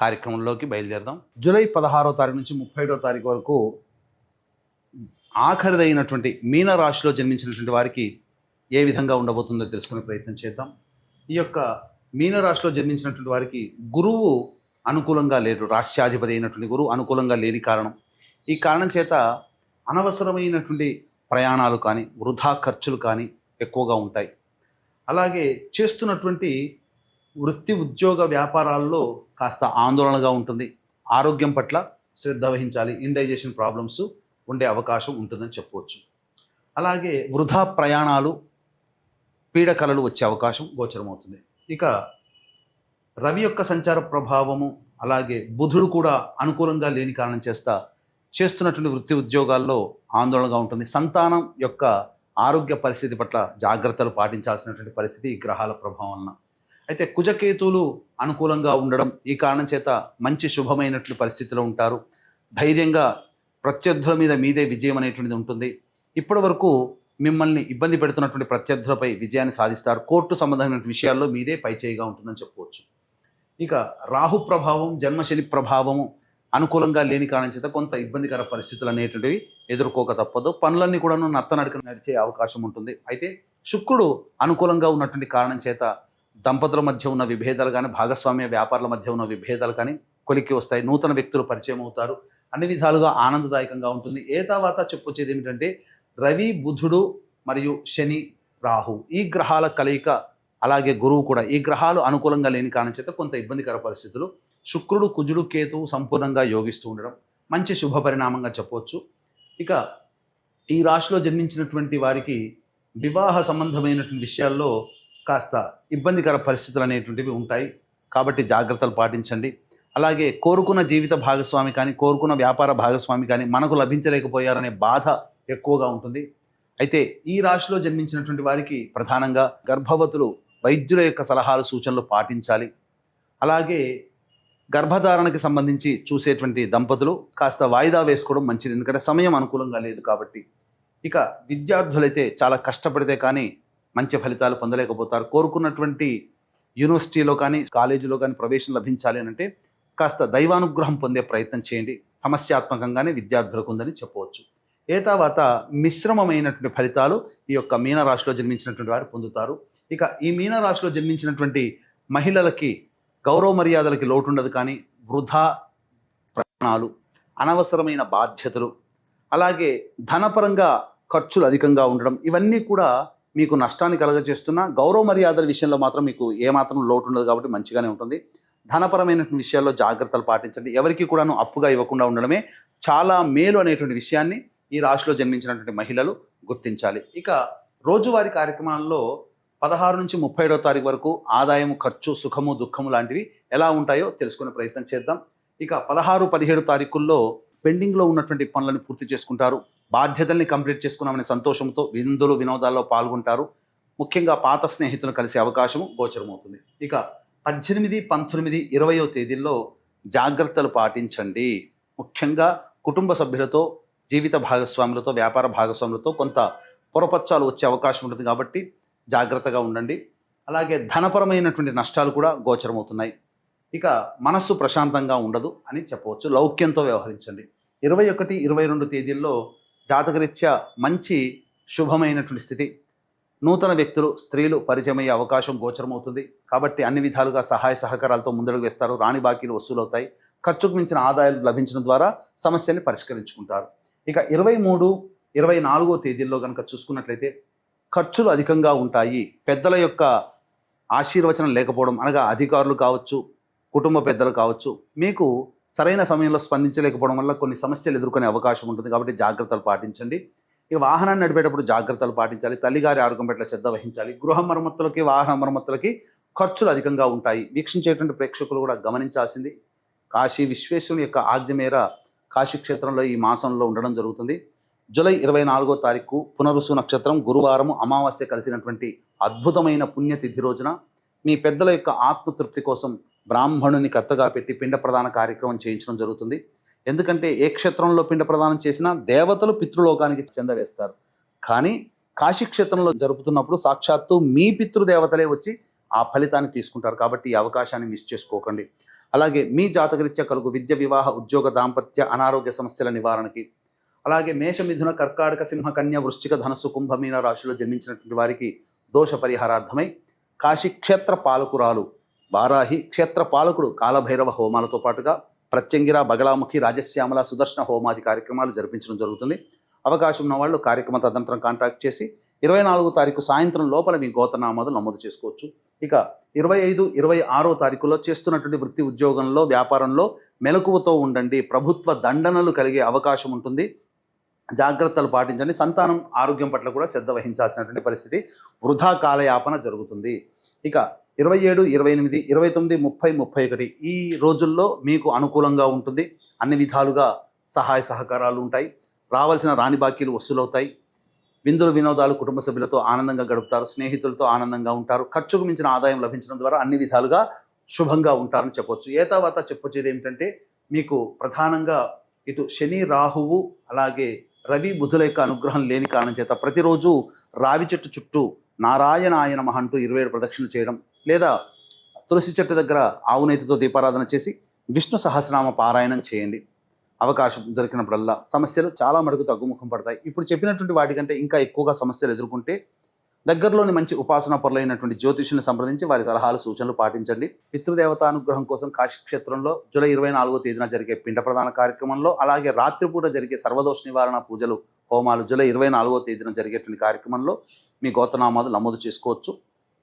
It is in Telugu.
కార్యక్రమంలోకి బయలుదేరదాం. జూలై పదహారో తారీఖు నుంచి ముప్పై తారీఖు వరకు ఆఖరిదైనటువంటి మీనరాశిలో జన్మించినటువంటి వారికి ఏ విధంగా ఉండబోతుందో తెలుసుకునే ప్రయత్నం చేద్దాం. ఈ యొక్క మీనరాశిలో జన్మించినటువంటి వారికి గురువు అనుకూలంగా లేరు రాష్ట్రాధిపతి అయినటువంటి గురువు అనుకూలంగా లేని కారణం. ఈ కారణం చేత అనవసరమైనటువంటి ప్రయాణాలు కానీ వృధా ఖర్చులు కానీ ఎక్కువగా ఉంటాయి. అలాగే చేస్తున్నటువంటి వృత్తి ఉద్యోగ వ్యాపారాల్లో కాస్త ఆందోళనగా ఉంటుంది. ఆరోగ్యం పట్ల శ్రద్ధ వహించాలి. ఇండైజెషన్ ప్రాబ్లమ్స్ ఉండే అవకాశం ఉంటుందని చెప్పవచ్చు. అలాగే వృధా ప్రయాణాలు పీడకలలు వచ్చే అవకాశం గోచరమవుతుంది. ఇక రవి యొక్క సంచార ప్రభావము అలాగే బుధుడు కూడా అనుకూలంగా లేని కారణం చేస్తా చేస్తున్నటువంటి వృత్తి ఉద్యోగాల్లో ఆందోళనగా ఉంటుంది. సంతానం యొక్క ఆరోగ్య పరిస్థితి పట్ల జాగ్రత్తలు పాటించాల్సినటువంటి పరిస్థితి ఈ గ్రహాల ప్రభావం వలన. అయితే కుజకేతువులు అనుకూలంగా ఉండడం ఈ కారణం చేత మంచి శుభమైనటువంటి పరిస్థితిలో ఉంటారు. ధైర్యంగా ప్రత్యర్థుల మీద మీదే విజయం అనేటువంటిది ఉంటుంది. ఇప్పటి వరకు మిమ్మల్ని ఇబ్బంది పెడుతున్నటువంటి ప్రత్యర్థులపై విజయాన్ని సాధిస్తారు. కోర్టు సంబంధమైన విషయాల్లో మీదే పైచేయిగా ఉంటుందని చెప్పవచ్చు. ఇక రాహు ప్రభావం జన్మశని ప్రభావము అనుకూలంగా లేని కారణం చేత కొంత ఇబ్బందికర పరిస్థితులు అనేటువంటివి ఎదుర్కోక తప్పదు. పనులన్నీ కూడాను నత్తనడక నడిచే అవకాశం ఉంటుంది. అయితే శుక్రుడు అనుకూలంగా ఉన్నటువంటి కారణం చేత దంపతుల మధ్య ఉన్న విభేదాలు కానీ భాగస్వామ్య వ్యాపారాల మధ్య ఉన్న విభేదాలు కానీ కొలిక్కి వస్తాయి. నూతన వ్యక్తులు పరిచయం అవుతారు. అన్ని విధాలుగా ఆనందదాయకంగా ఉంటుంది. ఏ తర్వాత చెప్పొచ్చేది ఏమిటంటే రవి బుధుడు మరియు శని రాహు ఈ గ్రహాల కలయిక అలాగే గురువు కూడా ఈ గ్రహాలు అనుకూలంగా లేని కారణం చేత కొంత ఇబ్బందికర పరిస్థితులు. శుక్రుడు కుజుడు కేతువు సంపూర్ణంగా యోగిస్తూ ఉండడం మంచి శుభ పరిణామంగా చెప్పవచ్చు. ఇక ఈ రాశిలో జన్మించినటువంటి వారికి వివాహ సంబంధమైనటువంటి విషయాల్లో కాస్త ఇబ్బందికర పరిస్థితులు అనేటువంటివి ఉంటాయి. కాబట్టి జాగ్రత్తలు పాటించండి. అలాగే కోరుకున్న జీవిత భాగస్వామి కానీ కోరుకున్న వ్యాపార భాగస్వామి కానీ మనకు లభించలేకపోయారనే బాధ ఎక్కువగా ఉంటుంది. అయితే ఈ రాశిలో జన్మించినటువంటి వారికి ప్రధానంగా గర్భవతులు వైద్యుల యొక్క సలహాలు సూచనలు పాటించాలి. అలాగే గర్భధారణకి సంబంధించి చూసేటువంటి దంపతులు కాస్త వాయిదా వేసుకోవడం మంచిది. ఎందుకంటే సమయం అనుకూలంగా లేదు కాబట్టి. ఇక విద్యార్థులైతే చాలా కష్టపడితే కానీ మంచి ఫలితాలు పొందలేకపోతారు. కోరుకున్నటువంటి యూనివర్సిటీలో కానీ కాలేజీలో కానీ ప్రవేశం లభించాలి అని అంటే కాస్త దైవానుగ్రహం పొందే ప్రయత్నం చేయండి. సమస్యాత్మకంగానే విద్యార్థులకు ఉందని చెప్పవచ్చు. ఏ తర్వాత మిశ్రమమైనటువంటి ఫలితాలు ఈ యొక్క మీనరాశిలో జన్మించినటువంటి వారు పొందుతారు. ఇక ఈ మీనరాశిలో జన్మించినటువంటి మహిళలకి గౌరవ మర్యాదలకి లోటుండదు కానీ వృధా ప్రయాణాలు అనవసరమైన బాధ్యతలు అలాగే ధనపరంగా ఖర్చులు అధికంగా ఉండడం ఇవన్నీ కూడా మీకు నష్టాన్ని కలగజేస్తున్న గౌరవ మర్యాదల విషయంలో మాత్రం మీకు ఏమాత్రం లోటు ఉండదు కాబట్టి మంచిగానే ఉంటుంది. ధనపరమైన విషయాల్లో జాగ్రత్తలు పాటించండి. ఎవరికి కూడాను అప్పుగా ఇవ్వకుండా ఉండడమే చాలా మేలు అనేటువంటి విషయాన్ని ఈ రాశిలో జన్మించినటువంటి మహిళలు గుర్తించాలి. ఇక రోజువారీ కార్యక్రమాల్లో పదహారు నుంచి ముప్పై ఏడవ తారీఖు వరకు ఆదాయం ఖర్చు సుఖము దుఃఖము లాంటివి ఎలా ఉంటాయో తెలుసుకునే ప్రయత్నం చేద్దాం. ఇక పదహారు పదిహేడు తారీఖుల్లో పెండింగ్లో ఉన్నటువంటి పనులను పూర్తి చేసుకుంటారు. బాధ్యతల్ని కంప్లీట్ చేసుకున్నామనే సంతోషంతో విందులు వినోదాల్లో పాల్గొంటారు. ముఖ్యంగా పాత స్నేహితులను కలిసే అవకాశం గోచరమవుతుంది. ఇక పద్దెనిమిది పంతొమ్మిది ఇరవయో తేదీల్లో జాగ్రత్తలు పాటించండి. ముఖ్యంగా కుటుంబ సభ్యులతో జీవిత భాగస్వాములతో వ్యాపార భాగస్వాములతో కొంత పొరపచ్చాలు వచ్చే అవకాశం ఉంటుంది కాబట్టి జాగ్రత్తగా ఉండండి. అలాగే ధనపరమైనటువంటి నష్టాలు కూడా గోచరమవుతున్నాయి. ఇక మనస్సు ప్రశాంతంగా ఉండదు అని చెప్పవచ్చు. లౌక్యంతో వ్యవహరించండి. ఇరవై ఒకటి ఇరవై రెండు తేదీల్లో జాతకరీత్యా మంచి శుభమైనటువంటి స్థితి. నూతన వ్యక్తులు స్త్రీలు పరిచయమయ్యే అవకాశం గోచరమవుతుంది. కాబట్టి అన్ని విధాలుగా సహాయ సహకారాలతో ముందడుగు వేస్తారు. రాణి బాకీలు వసూలవుతాయి. ఖర్చుకు మించిన ఆదాయాలు లభించడం ద్వారా సమస్యల్ని పరిష్కరించుకుంటారు. ఇక ఇరవై మూడు ఇరవై నాలుగో తేదీల్లో కనుక చూసుకున్నట్లయితే ఖర్చులు అధికంగా ఉంటాయి. పెద్దల యొక్క ఆశీర్వచనం లేకపోవడం అనగా అధికారులు కావచ్చు కుటుంబ పెద్దలు కావచ్చు మీకు సరైన సమయంలో స్పందించలేకపోవడం వల్ల కొన్ని సమస్యలు ఎదుర్కొనే అవకాశం ఉంటుంది కాబట్టి జాగ్రత్తలు పాటించండి. ఇక వాహనాన్ని నడిపేటప్పుడు జాగ్రత్తలు పాటించాలి. తల్లిగారి ఆరోగ్యం పట్ల శ్రద్ధ వహించాలి. గృహ మరమ్మతులకి వాహన మరమ్మతులకి ఖర్చులు అధికంగా ఉంటాయి. వీక్షించేటువంటి ప్రేక్షకులు కూడా గమనించాల్సింది. కాశీ విశ్వేశ్వరుని యొక్క ఆజ్ఞ మేర కాశీ క్షేత్రంలో ఈ మాసంలో ఉండడం జరుగుతుంది. జూలై ఇరవై నాలుగో తారీఖు పునరుసు నక్షత్రం గురువారం అమావాస్య కలిసినటువంటి అద్భుతమైన పుణ్యతిథి రోజున మీ పెద్దల యొక్క ఆత్మతృప్తి కోసం బ్రాహ్మణుని కర్తగా పెట్టి పిండ ప్రధాన కార్యక్రమం చేయించడం జరుగుతుంది. ఎందుకంటే ఏ క్షేత్రంలో పిండ ప్రదానం చేసినా దేవతలు పితృలోకానికి చెందవేస్తారు. కానీ కాశీ క్షేత్రంలో జరుపుతున్నప్పుడు సాక్షాత్తు మీ పితృదేవతలే వచ్చి ఆ ఫలితాన్ని తీసుకుంటారు కాబట్టి ఈ అవకాశాన్ని మిస్ చేసుకోకండి. అలాగే మీ జాతకరీత్యా కలుగు విద్య వివాహ ఉద్యోగ దాంపత్య అనారోగ్య సమస్యల నివారణకి అలాగే మేషమిథున కర్కాటక సింహ కన్య వృశ్చిక ధనస్సు కుంభమీన రాశిలో జన్మించినటువంటి వారికి దోష పరిహారార్థమై కాశీ క్షేత్ర పాలకురాలు వారాహి క్షేత్ర పాలకుడు కాలభైరవ హోమాలతో పాటుగా ప్రత్యంగిర బగలాముఖి రాజశ్యామల సుదర్శన హోమాది కార్యక్రమాలు జరిపించడం జరుగుతుంది. అవకాశం ఉన్న వాళ్ళు కార్యక్రమ తదనంతరం కాంటాక్ట్ చేసి ఇరవై నాలుగో తారీఖు సాయంత్రం లోపల మీ గోతనామాలు నమోదు చేసుకోవచ్చు. ఇక ఇరవై ఐదు ఇరవై ఆరో తారీఖులో చేస్తున్నటువంటి వృత్తి ఉద్యోగంలో వ్యాపారంలో మెలకువతో ఉండండి ప్రభుత్వ దండనలు కలిగే అవకాశం ఉంటుంది. జాగ్రత్తలు పాటించండి సంతానం ఆరోగ్యం పట్ల కూడా శ్రద్ధ వహించాల్సినటువంటి పరిస్థితి వృధా కాలయాపన జరుగుతుంది. ఇక ఇరవై ఏడు ఇరవై ఎనిమిది ఇరవై తొమ్మిది ముప్పై ముప్పై ఒకటి ఈ రోజుల్లో మీకు అనుకూలంగా ఉంటుంది. అన్ని విధాలుగా సహాయ సహకారాలు ఉంటాయి. రావాల్సిన రాణి బాకీలు వసూలవుతాయి. విందులు వినోదాలు కుటుంబ సభ్యులతో ఆనందంగా గడుపుతారు. స్నేహితులతో ఆనందంగా ఉంటారు. ఖర్చుకు మించిన ఆదాయం లభించడం ద్వారా అన్ని విధాలుగా శుభంగా ఉంటారని చెప్పొచ్చు. ఏ తర్వాత చెప్పొచ్చేది ఏమిటంటే మీకు ప్రధానంగా ఇటు శని రాహువు అలాగే రవి బుధుల యొక్క అనుగ్రహం లేని కారణం చేత ప్రతిరోజు రావి చెట్టు చుట్టూ నారాయణ ఆయన అంటూ ఇరవై ఏడు ప్రదక్షిణలు చేయడం లేదా తులసి చెట్టు దగ్గర ఆవునేతితో దీపారాధన చేసి విష్ణు సహస్రనామ పారాయణం చేయండి. అవకాశం దొరికినప్పుడల్లా సమస్యలు చాలా మటుకు తగ్గుముఖం పడతాయి. ఇప్పుడు చెప్పినటువంటి వాటికంటే ఇంకా ఎక్కువగా సమస్యలు ఎదుర్కొంటే దగ్గరలోని మంచి ఉపాసన పరులైనటువంటి జ్యోతిషులను సంప్రదించి వారి సలహాలు సూచనలు పాటించండి. పితృదేవత అనుగ్రహం కోసం కాశీ క్షేత్రంలో జూలై ఇరవై నాలుగో తేదీన జరిగే పిండ ప్రధాన కార్యక్రమంలో అలాగే రాత్రిపూట జరిగే సర్వదోష నివారణ పూజలు హోమాలు జూలై ఇరవై నాలుగో తేదీన జరిగేటువంటి కార్యక్రమంలో మీ గోతనామాలు నమోదు చేసుకోవచ్చు.